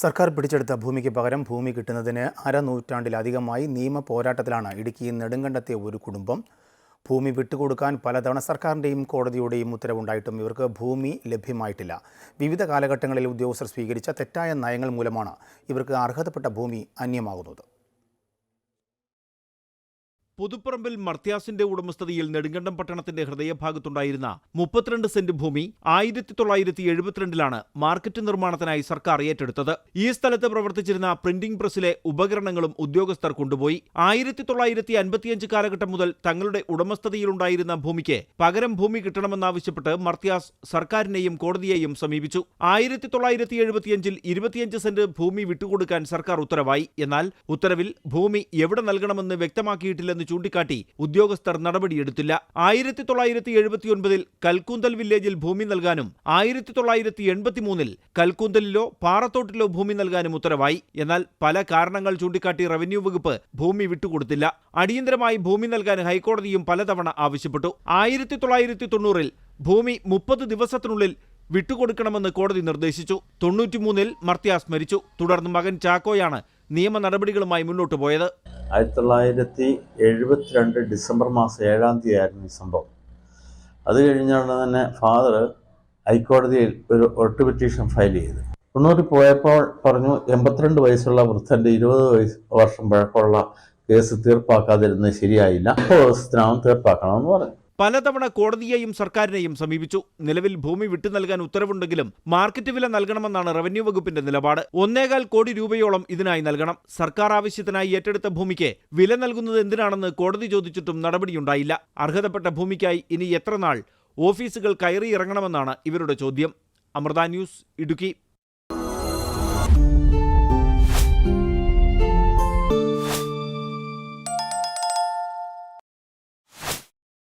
സർക്കാർ പിടിച്ചെടുത്ത ഭൂമിക്ക് പകരം ഭൂമി കിട്ടുന്നതിന് അരനൂറ്റാണ്ടിലധികമായി നിയമ പോരാട്ടത്തിലാണ് ഇടുക്കി നെടുങ്കണ്ടത്തെ ഒരു കുടുംബം. ഭൂമി വിട്ടുകൊടുക്കാൻ പലതവണ സർക്കാരിന്റെയും കോടതിയുടെയും ഉത്തരവുണ്ടായിട്ടും ഇവർക്ക് ഭൂമി ലഭ്യമായിട്ടില്ല. വിവിധ കാലഘട്ടങ്ങളിൽ ഉദ്യോഗസ്ഥർ സ്വീകരിച്ച തെറ്റായ നയങ്ങൾ മൂലമാണ് ഇവർക്ക് അർഹതപ്പെട്ട ഭൂമി അന്യമാകുന്നത്. പുതുപ്പറമ്പിൽ മർത്യാസിന്റെ ഉടമസ്ഥതയിൽ നെടുങ്കണ്ടം പട്ടണത്തിന്റെ ഹൃദയഭാഗത്തുണ്ടായിരുന്ന മുപ്പത്തിരണ്ട് സെന്റ് ഭൂമി ആയിരത്തി തൊള്ളായിരത്തി എഴുപത്തിരണ്ടിലാണ് മാർക്കറ്റ് നിർമ്മാണത്തിനായി സർക്കാർ ഏറ്റെടുത്തത്. ഈ സ്ഥലത്ത് പ്രവർത്തിച്ചിരുന്ന പ്രിന്റിംഗ് പ്രസ്സിലെ ഉപകരണങ്ങളും ഉദ്യോഗസ്ഥർ കൊണ്ടുപോയി. ആയിരത്തി തൊള്ളായിരത്തി അൻപത്തിയഞ്ച് കാലഘട്ടം മുതൽ തങ്ങളുടെ ഉടമസ്ഥതയിലുണ്ടായിരുന്ന ഭൂമിക്ക് പകരം ഭൂമി കിട്ടണമെന്നാവശ്യപ്പെട്ട് മർത്യാസ് സർക്കാരിനെയും കോടതിയെയും സമീപിച്ചു. ആയിരത്തി തൊള്ളായിരത്തി എഴുപത്തിയഞ്ചിൽ ഇരുപത്തിയഞ്ച് സെന്റ് ഭൂമി വിട്ടുകൊടുക്കാൻ സർക്കാർ ഉത്തരവായി. എന്നാൽ ഉത്തരവിൽ ഭൂമി എവിടെ നൽകണമെന്ന് വ്യക്തമാക്കിയിട്ടില്ലെന്ന് ചൂണ്ടിക്കാട്ടി ഉദ്യോഗസ്ഥർ നടപടിയെടുത്തില്ല. ആയിരത്തി തൊള്ളായിരത്തി എഴുപത്തിയൊൻപതിൽ കൽക്കൂന്തൽ വില്ലേജിൽ ഭൂമി നൽകാനും ആയിരത്തി തൊള്ളായിരത്തി എൺപത്തിമൂന്നിൽ കൽക്കൂന്തലിലോ പാറത്തോട്ടിലോ ഭൂമി നൽകാനും ഉത്തരവായി. എന്നാൽ പല കാരണങ്ങൾ ചൂണ്ടിക്കാട്ടി റവന്യൂ വകുപ്പ് ഭൂമി വിട്ടുകൊടുത്തില്ല. അടിയന്തരമായി ഭൂമി നൽകാൻ ഹൈക്കോടതിയും പലതവണ ആവശ്യപ്പെട്ടു. ആയിരത്തി തൊള്ളായിരത്തി തൊണ്ണൂറിൽ ഭൂമി മുപ്പത് ദിവസത്തിനുള്ളിൽ വിട്ടുകൊടുക്കണമെന്ന് കോടതി നിർദ്ദേശിച്ചു. തൊണ്ണൂറ്റിമൂന്നിൽ മർത്യാസ് മരിച്ചു. തുടർന്ന് മകൻ ചാക്കോയാണ് നിയമ നടപടികളുമായി മുന്നോട്ട് പോയത്. ആയിരത്തി തൊള്ളായിരത്തി എഴുപത്തിരണ്ട് ഡിസംബർ മാസം ഏഴാം തീയതി ആയിരുന്നു ഈ സംഭവം. അത് കഴിഞ്ഞാണ് തന്നെ ഫാദർ ഹൈക്കോടതിയിൽ ഒരു ഒട്ട് പെറ്റീഷൻ ഫയൽ ചെയ്തു. തൊണ്ണൂറിൽ പോയപ്പോൾ പറഞ്ഞു എൺപത്തിരണ്ട് വയസ്സുള്ള വൃദ്ധന്റെ ഇരുപത് വയസ്സ് വർഷം പഴക്കമുള്ള കേസ് തീർപ്പാക്കാതിരുന്നത് ശരിയായില്ല. അപ്പോൾ ദിവസത്തിനകം തീർപ്പാക്കണമെന്ന് പറഞ്ഞു. പലതവണ കോടതിയെയും സർക്കാരിനെയും സമീപിച്ചു. നിലവിൽ ഭൂമി വിട്ടു നൽകാൻ ഉത്തരവുണ്ടെങ്കിലും മാർക്കറ്റ് വില നൽകണമെന്നാണ് റവന്യൂ വകുപ്പിന്റെ നിലപാട്. ഒന്നേകാൽ കോടി രൂപയോളം ഇതിനായി നൽകണം. സർക്കാർ ആവശ്യത്തിനായി ഏറ്റെടുത്ത ഭൂമിക്ക് വില നൽകുന്നത് എന്തിനാണെന്ന് കോടതി ചോദിച്ചിട്ടും നടപടിയുണ്ടായില്ല. അർഹതപ്പെട്ട ഭൂമിക്കായി ഇനി എത്ര നാൾ ഓഫീസുകൾ കയറിയിറങ്ങണമെന്നാണ് ഇവരുടെ ചോദ്യം. അമൃത ന്യൂസ് ഇടുക്കി.